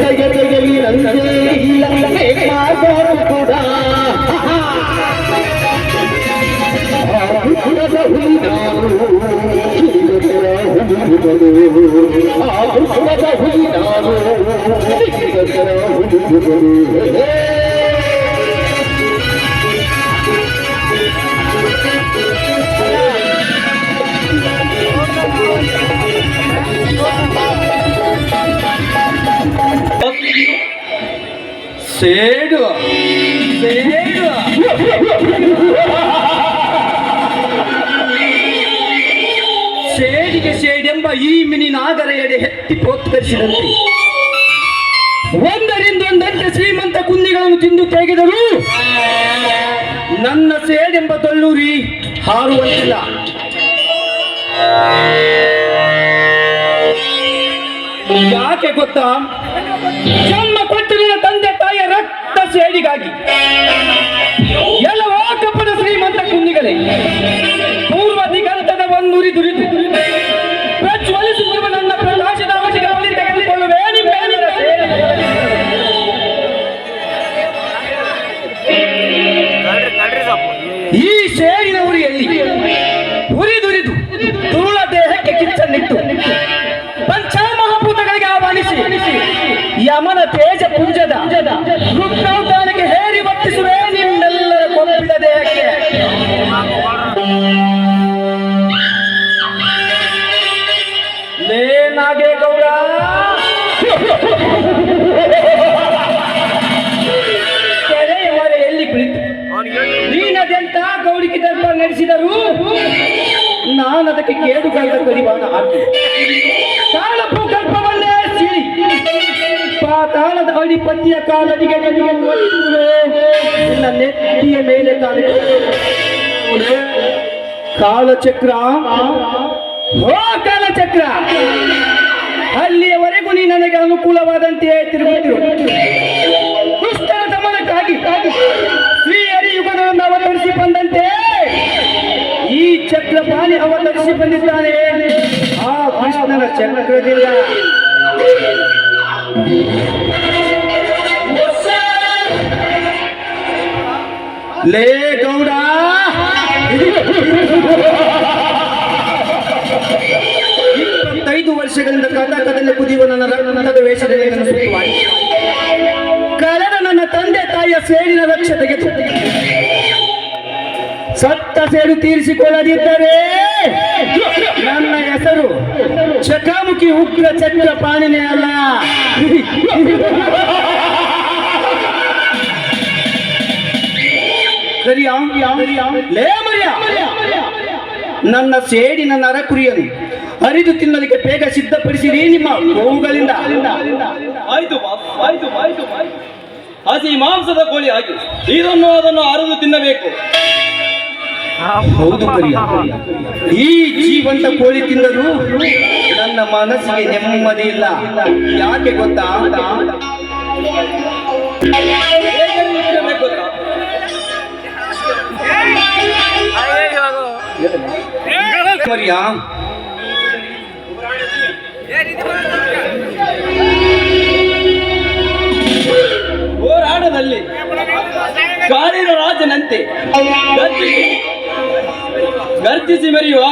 ತೆಗೆ ತೆಗೆಲಿ ನಂದೇ ಇಲ್ಲ ಮಾತಾಡು ಕೂಡ ಹುಡುಗದ ಹುಲಿ ನಾನು ಹುಡುಗರ ಹುಡುಗರು ಆ ಹುಡುಗದ ಹುಲಿ ನಾನು ಸೇಡು ಸೇಡು ಸೇಡಿಗೆ ಸೇಡೆಂಬ ಈ ಮಿನಿ ನಾಗರ ಎಡೆ ಎತ್ತಿ ಪ್ರೋತ್ಕರಿಸಿದಂತೆ. ಒಂದರಿಂದೊಂದಂತೆ ಶ್ರೀಮಂತ ಕುಂದಿಗಳನ್ನು ತಿಂದು ತೆಗೆದರು. ನನ್ನ ಸೇಡೆಂಬ ತಳ್ಳೂರಿ ಹಾರುವಂತಿಲ್ಲ. ಯಾಕೆ ಗೊತ್ತಾ? ಜನ್ಮ ಸೇಡಿಗಾಗಿ. ಎಲ್ಲವೋ ಕಪ್ಪದ ಶ್ರೀಮಂತ ಕುಂದಿಗಳೇ ಪೂರ್ವ ದಿಗಂತದ ಒಂದುರಿ ದುರಿತು. ಪ್ರಜ್ವಲಿಸುವ ನನ್ನ ಪ್ರಕಾಶದ ಅವಧಿಗಳಲ್ಲಿ ತೆಗೆದುಕೊಳ್ಳುವೆ ನಿಮ್ಮೇಲಿನ ಸೇಡು. ಈ ಸೇಡಿನ ಉರಿಯಲ್ಲಿ ಉರಿದುರಿದು ಧೂಳ ದೇಹಕ್ಕೆ ಕಿಚ್ಚನ್ನಿಟ್ಟು ಪಂಚಮಹಾಭೂತಗಳಿಗೆ ಆಹ್ವಾನಿಸಿ ಯಮನ ನಾಗೇಗೌಡ ಕೆರೆಯ ಹೊರೆ ಎಲ್ಲಿ ಕುಳಿತು? ನೀನದೆಂತ ಗೌಡಿಕೆ ದರ್ಪ ನಡೆಸಿದರು? ನಾನು ಅದಕ್ಕೆ ಕೇಡುಗಾಲದ ಪರಿವಾರ ಹಾಕಿ ಕಾಲ ಭೂಗರ್ಭವನ್ನೇ ಸಿಳಿ. ಪಾತಾಳದ ಅಡಿಪತಿಯ ಕಾಲಡಿಗೆ ನಿನಗೆ. ನಿನ್ನ ನೆತ್ತಿಯ ಮೇಲೆ ತಾನೆ ಕಾಲಚಕ್ರ. ಹೋ ಕಾಲಚಕ್ರ! ಅನುಕೂಲವಾದಂತೆ ತಿರುಗುತ್ತಿರು ದುಷ್ಟರ ದಮನಕ್ಕಾಗಿ ಶ್ರೀಹರಿ ಯುಗಗಳನ್ನು ಅವತರಿಸಿ ಬಂದಂತೆ ಈ ಚಕ್ರಪಾಣಿ ಅವತರಿಸಿ ಬಂದಿದ್ದಾನೆ. ಆ ಕೃಷ್ಣನ ಚಕ್ರದಿಂದ ಲೇ ಗೌಡ! ವರ್ಷಗಳಿಂದ ಕರ್ನಾಟಕದಲ್ಲಿ ಕುದಿಯುವ ನನ್ನ ರಕ್ತದ ವೇಷದಲ್ಲಿ ಕಳೆದ ನನ್ನ ತಂದೆ ತಾಯಿಯ ಸೇಡಿನ ರಕ್ಷ ತೆಗೆದು ಸತ್ತ ಸೇಡು ತೀರಿಸಿಕೊಳ್ಳದಿದ್ದರೆ ನನ್ನ ಹೆಸರು ಚಕಾಮುಖಿ ಉಗ್ರ ಚಕ್ರ ಪಾಣಿನೇ ಅಲ್ಲ. ಕರಿಯ ಲೇ ಮರಿಯ. ನನ್ನ ಸೇಡಿನ ನರಕುರಿಯನ್ನು ಅರಿದು ತಿನ್ನಲಿಕ್ಕೆ ಬೇಗ ಸಿದ್ಧಪಡಿಸಿರಿ ನಿಮ್ಮ ಗೋವುಗಳಿಂದ ಆಯ್ತು ಆಯ್ತು ಆಯ್ತು. ಹಸಿ ಮಾಂಸದ ಕೋಳಿ ಹಾಕಿ ಇದನ್ನು ಅದನ್ನು ಅರಿದು ತಿನ್ನಬೇಕು ಹೌದು ಈ ಜೀವಂತ ಕೋಳಿ ತಿಂದರೂ ನನ್ನ ಮನಸ್ಸಿಗೆ ನೆಮ್ಮದಿ ಇಲ್ಲ ಯಾಕೆ ಗೊತ್ತಾ ಗೊತ್ತಾ? ಹೋರಾಟದಲ್ಲಿ ಕಾಡಿನ ರಾಜನಂತೆ ಗರ್ಜಿಸಿ ಗರ್ಜಿಸಿ ಮೆರೆಯುವ